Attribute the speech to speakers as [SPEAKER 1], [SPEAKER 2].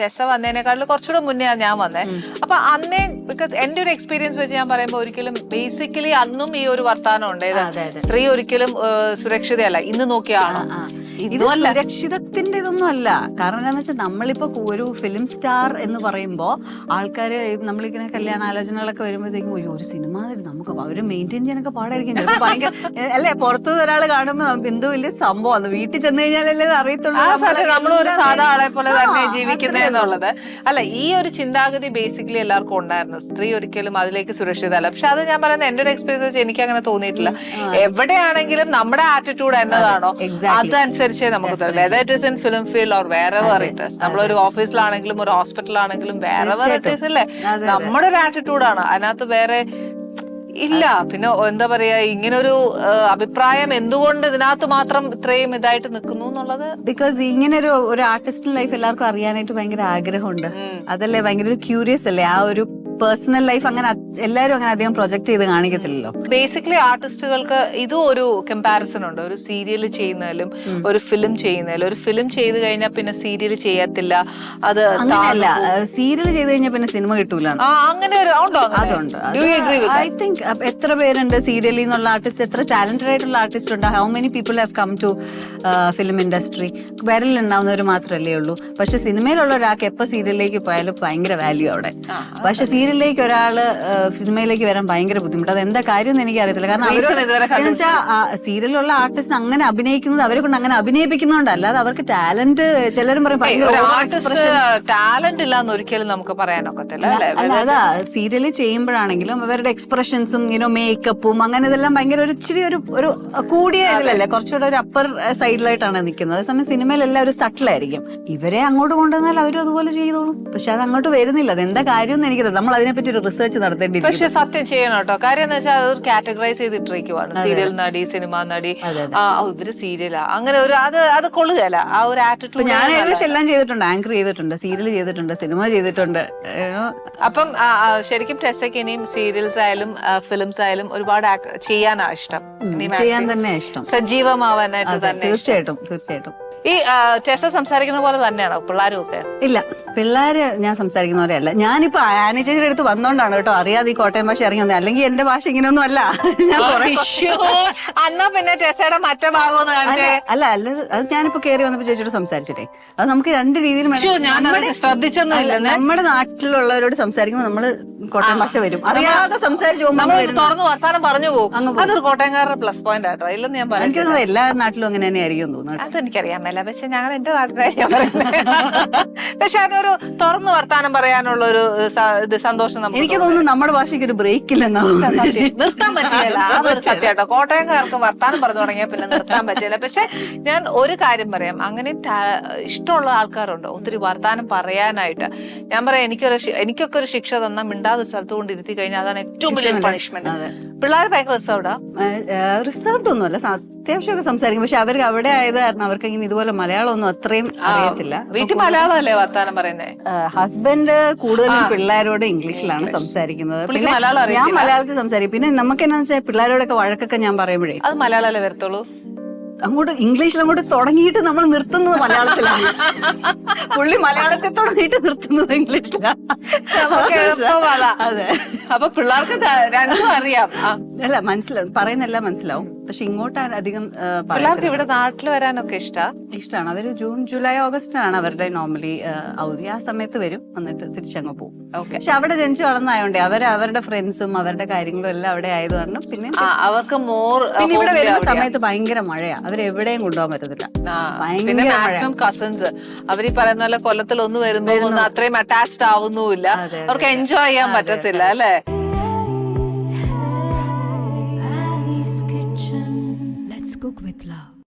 [SPEAKER 1] ടെസ വന്നതിനേക്കാളും കുറച്ചുകൂടെ മുന്നേ ഞാൻ വന്നേ. അപ്പൊ അന്നേ ബിക്കോസ് എന്റെ ഒരു എക്സ്പീരിയൻസ് വെച്ച് ഞാൻ പറയുമ്പോൾ ഒരിക്കലും ബേസിക്കലി അന്നും ഈ ഒരു വർത്താനം ഉണ്ട്.
[SPEAKER 2] അതെ, അതെ.
[SPEAKER 1] സ്ത്രീ ഒരിക്കലും സുരക്ഷിതയല്ല. ഇന്ന് നോക്കിയാണോ
[SPEAKER 2] ഇത് സുരക്ഷിതത്തിന്റെ ഇതൊന്നും അല്ല കാരണം എന്താണെന്ന് വെച്ചാൽ നമ്മളിപ്പോ ഒരു ഫിലിം സ്റ്റാർ എന്ന് പറയുമ്പോൾ ആൾക്കാർ നമ്മളിങ്ങനെ കല്യാണാലോചനകളൊക്കെ വരുമ്പോഴത്തേക്കും ഒരു ഒരു സിനിമ നമുക്ക് അവർ മെയിന്റെയിൻ ചെയ്യാനൊക്കെ പാടായിരിക്കും. ഭയങ്കര അല്ലേ? പുറത്തു ഒരാൾ കാണുമ്പോൾ നമുക്ക് എന്തോ വലിയ സംഭവമാണ്. വീട്ടിൽ ചെന്ന് കഴിഞ്ഞാലല്ലേ അറിയത്തുള്ളൂ.
[SPEAKER 1] നമ്മൾ ഒരു സാധാ ആളെ പോലെ തന്നെ
[SPEAKER 2] ജീവിക്കുന്നത്
[SPEAKER 1] എന്നുള്ളത്. അല്ല ഈ ഒരു ചിന്താഗതി ബേസിക്കലി എല്ലാവർക്കും ഉണ്ടായിരുന്നു. സ്ത്രീ ഒരിക്കലും അതിലേക്ക് സുരക്ഷിതല്ല. പക്ഷെ അത് ഞാൻ പറയുന്നത് എന്റെ ഒരു എക്സ്പീരിയൻസ് വെച്ച് എനിക്ക് അങ്ങനെ തോന്നിയിട്ടില്ല എവിടെയാണെങ്കിലും നമ്മുടെ ആറ്റിറ്റ്യൂഡ് എന്നതാണോ. അതനുസരിച്ചേ നമുക്ക് whether in film field or വേറെ ഇറ്റ് ഇസ് നമ്മളൊരു ഓഫീസിലാണെങ്കിലും ഒരു ഹോസ്പിറ്റലാണെങ്കിലും വേറെ അല്ലേ?
[SPEAKER 2] അതെ,
[SPEAKER 1] നമ്മുടെ ഒരു ആറ്റിറ്റ്യൂഡാണ് അതിനകത്ത് വേറെ ഇല്ല. പിന്നെ എന്താ പറയാ ഇങ്ങനൊരു അഭിപ്രായം എന്തുകൊണ്ട് ഇതിനകത്ത് മാത്രം ഇത്രയും ഇതായിട്ട് നിൽക്കുന്നു എന്നുള്ളത്?
[SPEAKER 2] ബിക്കോസ് ഇങ്ങനെ ഒരു ഒരു ആർട്ടിസ്റ്റ് ലൈഫ് എല്ലാവർക്കും അറിയാനായിട്ട് ഭയങ്കര ആഗ്രഹമുണ്ട്. അതല്ലേ ഭയങ്കര ഒരു ക്യൂരിയസ് അല്ലേ? ആ ഒരു പേഴ്സണൽ ലൈഫ് അങ്ങനെ എല്ലാവരും അങ്ങനെ അധികം പ്രൊജക്ട് ചെയ്ത് കാണിക്കത്തില്ലല്ലോ.
[SPEAKER 1] ബേസിക്കലി ആർട്ടിസ്റ്റുകൾക്ക് ഇതും ഒരു കമ്പാരിസൺ ഉണ്ട്. ഒരു സീരിയൽ ചെയ്യുന്നതിലും ഒരു ഫിലിം ചെയ്യുന്നതിലും. ഒരു ഫിലിം ചെയ്ത് കഴിഞ്ഞാൽ പിന്നെ സീരിയൽ ചെയ്യത്തില്ല. അത്
[SPEAKER 2] അങ്ങനെയല്ല സീരിയൽ ചെയ്ത് കഴിഞ്ഞാൽ പിന്നെ സിനിമ കിട്ടൂല
[SPEAKER 1] അങ്ങനെ ഒരു ഉണ്ടോ
[SPEAKER 2] അതുണ്ട്. ഐ തിങ്ക് എത്ര പേരുണ്ട് സീരിയലിൽ നിന്നുള്ള ആർട്ടിസ്റ്റ് എത്ര ടാലന്റഡ് ആയിട്ടുള്ള ആർട്ടിസ്റ്റ് ഉണ്ട്? How many people have come to film industry വിരലിൽ ഉണ്ടാവുന്നവർ മാത്രമല്ലേ ഉള്ളൂ. പക്ഷെ സിനിമയിലുള്ള ഒരാൾക്ക് എപ്പോ സീരിയലിലേക്ക് പോയാലും ഭയങ്കര വാല്യൂ അവിടെ. പക്ഷെ സീരിയലിലേക്ക് ഒരാൾ സിനിമയിലേക്ക് വരാൻ ഭയങ്കര ബുദ്ധിമുട്ട്. അത് എന്താ കാര്യം എന്ന് എനിക്ക് അറിയത്തില്ല കാരണം വെച്ചാൽ സീരിയലിലുള്ള ആർട്ടിസ്റ്റ് അങ്ങനെ അഭിനയിക്കുന്നത് അവരെ കൊണ്ട് അങ്ങനെ അഭിനയിപ്പിക്കുന്നതുകൊണ്ടല്ല അത് അവർക്ക് ടാലന്റ് ചിലരും പറയും
[SPEAKER 1] ടാലന്റ് ഇല്ല ഒരിക്കലും നമുക്ക് പറയാനൊക്കത്തില്ല
[SPEAKER 2] അതാ സീരിയൽ ചെയ്യുമ്പോഴാണെങ്കിലും അവരുടെ എക്സ്പ്രഷൻസും ഇങ്ങനെ മേക്കപ്പും അങ്ങനെ ഇതെല്ലാം ഭയങ്കര ഒരു ഇച്ചിരി ഒരു ഒരു കൂടിയ ഇതിലല്ലേ കുറച്ചുകൂടെ ഒരു അപ്പർ സൈഡിലായിട്ടാണ് നിൽക്കുന്നത് അതേസമയം സിനിമയിലെല്ലാം ഒരു സട്ടിലായിരിക്കും ഇവരെ അങ്ങോട്ട് കൊണ്ടുവന്നാൽ അവരും അതുപോലെ ചെയ്തോളും. പക്ഷെ അത് അങ്ങോട്ട് വരുന്നില്ല. അത് എന്താ കാര്യം എന്ന് എനിക്കറിയാം നമ്മൾ അതിനെപ്പറ്റി ഒരു റിസർച്ച് നടത്തേണ്ടി
[SPEAKER 1] പക്ഷെ സത്യം ചെയ്യണം കേട്ടോ. കാര്യം എന്ന് വെച്ചാൽ അതൊരു കാറ്റഗറൈസ് ചെയ്തിട്ടിരിക്കുവാണ്. സീരിയൽ നടി സിനിമ നടി. ഇവർ സീരിയലാ അങ്ങനെ ഒരു അത് അത് കൊള്ളുകയല്ല ആ ഒരു ആറ്റിറ്റ്യൂഡ്
[SPEAKER 2] ഞാൻ ഏകദേശം എല്ലാം ചെയ്തിട്ടുണ്ട്. ആങ്കർ ചെയ്തിട്ടുണ്ട് സീരിയൽ ചെയ്തിട്ടുണ്ട് സിനിമ ചെയ്തിട്ടുണ്ട്.
[SPEAKER 1] അപ്പം ശരിക്കും ടെസ്സയ്ക്ക് ഇനിയും സീരിയൽസ് ആയാലും ഫിലിംസ് ആയാലും ഒരുപാട് ചെയ്യാൻ ചെയ്യാനാ ഇഷ്ടം.
[SPEAKER 2] ചെയ്യാൻ തന്നെ ഇഷ്ടം.
[SPEAKER 1] സജീവമാവാനായിട്ട് തന്നെ
[SPEAKER 2] തീർച്ചയായിട്ടും തീർച്ചയായിട്ടും.
[SPEAKER 1] ഈ ടെസ്സ സംസാരിക്കുന്ന പോലെ തന്നെയാണോ പിള്ളേരും ഒക്കെ
[SPEAKER 2] ഇല്ല. പിള്ളേര് ഞാൻ സംസാരിക്കുന്ന പോലെയല്ല. ഞാനിപ്പോ ആനി ചേച്ചിയുടെ അടുത്ത് വന്നോണ്ടാണ് കേട്ടോ. അറിയാതെ ഈ കോട്ടയം ഭാഷ ഇറങ്ങി വന്നത് അല്ലെങ്കിൽ എന്റെ ഭാഷ ഇങ്ങനെയൊന്നും അല്ല. ഞാൻ കുറെ
[SPEAKER 1] അന്നാ പിന്നെ മറ്റേ ഭാഗം
[SPEAKER 2] അല്ല അല്ല അത് ഞാനിപ്പോ കയറി വന്നപ്പോ ചേച്ചിയോട് സംസാരിച്ചിട്ടേ. അത് നമുക്ക് രണ്ട് രീതിയിൽ.
[SPEAKER 1] ശ്ശോ, ഞാനത്
[SPEAKER 2] നമ്മുടെ-
[SPEAKER 1] ശ്രദ്ധിച്ചൊന്നും
[SPEAKER 2] നമ്മുടെ നാട്ടിലുള്ളവരോട് സംസാരിക്കുമ്പോൾ നമ്മൾ കോട്ടയം ഭാഷ വരും. അറിയാതെ സംസാരിച്ചു
[SPEAKER 1] തുറന്നു വർത്താനം പറഞ്ഞു പോകും. അതൊരു കോട്ടയംകാരുടെ പ്ലസ് പോയിന്റ് ആട്ടോ. ഇല്ലെന്ന് ഞാൻ പറഞ്ഞു
[SPEAKER 2] എനിക്ക് എല്ലാ നാട്ടിലും അങ്ങനെ തന്നെ ആയിരിക്കും തോന്നുന്നു
[SPEAKER 1] അതെനിക്കറിയാൻ മേല പക്ഷെ ഞങ്ങൾ എന്റെ നാട്ടിലായിരിക്കും പക്ഷെ അതൊരു തുറന്ന് വർത്താനം പറയാനുള്ള ഒരു ഇത് സന്തോഷം
[SPEAKER 2] എനിക്ക് തോന്നുന്നു. നമ്മുടെ ഭാഷയ്ക്ക് ഒരു ബ്രേക്ക് ഇല്ലെന്ന്
[SPEAKER 1] സത്യം. നിർത്താൻ പറ്റില്ല അതൊരു സത്യം കേട്ടോ. കോട്ടയംകാർക്ക് വർത്താനം പറഞ്ഞു തുടങ്ങിയാൽ പിന്നെ നിർത്താൻ പറ്റില്ല പക്ഷെ ഞാൻ ഒരു കാര്യം പറയാം. അങ്ങനെ ഇഷ്ടമുള്ള ആൾക്കാരുണ്ട്? ഒത്തിരി വർത്താനം പറയാനായിട്ട്. ഞാൻ പറയാം എനിക്കൊരു എനിക്കൊക്കെ ഒരു ശിക്ഷ തന്ന മിണ്ടാതെ ഒരു സ്ഥലത്ത് കൊണ്ട് ഇരുത്തി കഴിഞ്ഞാൽ അതാണ് ഏറ്റവും വലിയ പണിഷ്മെന്റ് പിള്ളേർ ഭയങ്കര റിസർവ്ഡാ
[SPEAKER 2] റിസർവ്ഡ് ഒന്നുമല്ല. അത്യാവശ്യമൊക്കെ സംസാരിക്കും. പക്ഷെ അവർക്ക് അവിടെ ആയത് കാരണം അവർക്ക് ഇങ്ങനെ ഇതുപോലെ മലയാളം ഒന്നും അത്രയും അറിയത്തില്ല.
[SPEAKER 1] വീട്ടിൽ മലയാളം അല്ലേ വർത്താനം പറയുന്നത്
[SPEAKER 2] ഹസ്ബൻഡ് കൂടുതലും പിള്ളേരോട് ഇംഗ്ലീഷിലാണ് സംസാരിക്കുന്നത്. പിന്നെ
[SPEAKER 1] മലയാളം
[SPEAKER 2] ഞാൻ മലയാളത്തിൽ സംസാരിക്കും. പിന്നെ നമുക്ക് എന്നാന്ന് വെച്ചാൽ പിള്ളേരോടൊക്കെ വഴക്കൊക്കെ ഞാൻ പറയുമ്പോഴേ
[SPEAKER 1] അത് മലയാളമല്ലേ വരത്തുള്ളൂ?
[SPEAKER 2] അങ്ങോട്ട് ഇംഗ്ലീഷിൽ അങ്ങോട്ട് തുടങ്ങിയിട്ട് നമ്മൾ നിർത്തുന്നത് മലയാളത്തിലാണ്. പുള്ളി മലയാളത്തിൽ തുടങ്ങിയിട്ട് നിർത്തുന്നത് ഇംഗ്ലീഷിലാണ്.
[SPEAKER 1] അതാ. അപ്പൊ പിള്ളേർക്ക് രണ്ടും അറിയാം.
[SPEAKER 2] അല്ല മനസ്സിലാവും. പറയുന്നെല്ലാം മനസ്സിലാവും. പക്ഷെ ഇങ്ങോട്ട് അധികം
[SPEAKER 1] പിള്ളേർക്ക് ഇവിടെ നാട്ടിൽ വരാനൊക്കെ ഇഷ്ടമാണ്
[SPEAKER 2] ഇഷ്ടമാണ് അവർ ജൂൺ ജൂലൈ ഓഗസ്റ്റ് ആണ് അവരുടെ നോർമലി അവധി. ആ സമയത്ത് വരും. എന്നിട്ട് തിരിച്ചങ്ങ് പോകും
[SPEAKER 1] ഓക്കെ.
[SPEAKER 2] പക്ഷെ അവിടെ ജനിച്ചു വളർന്നായോണ്ടേ അവർ അവരുടെ ഫ്രണ്ട്സും അവരുടെ കാര്യങ്ങളും എല്ലാം അവിടെ ആയത് കാരണം
[SPEAKER 1] പിന്നെ അവർക്ക് മോർ
[SPEAKER 2] പിന്നെ ഇവിടെ വരുന്ന സമയത്ത് ഭയങ്കര മഴയാ. അവരെവിടെയും കൊണ്ടുപോകാൻ പറ്റത്തില്ല. ഭയങ്കര
[SPEAKER 1] കസിൻസ് അവർ ഈ പറയുന്ന പോലെ കൊല്ലത്തിൽ ഒന്ന് വരുമ്പോ ഒന്ന് അത്രയും അറ്റാച്ച്ഡ് ആവുന്നുമില്ല. അവർക്ക് എൻജോയ് ചെയ്യാൻ പറ്റത്തില്ല അല്ലെ?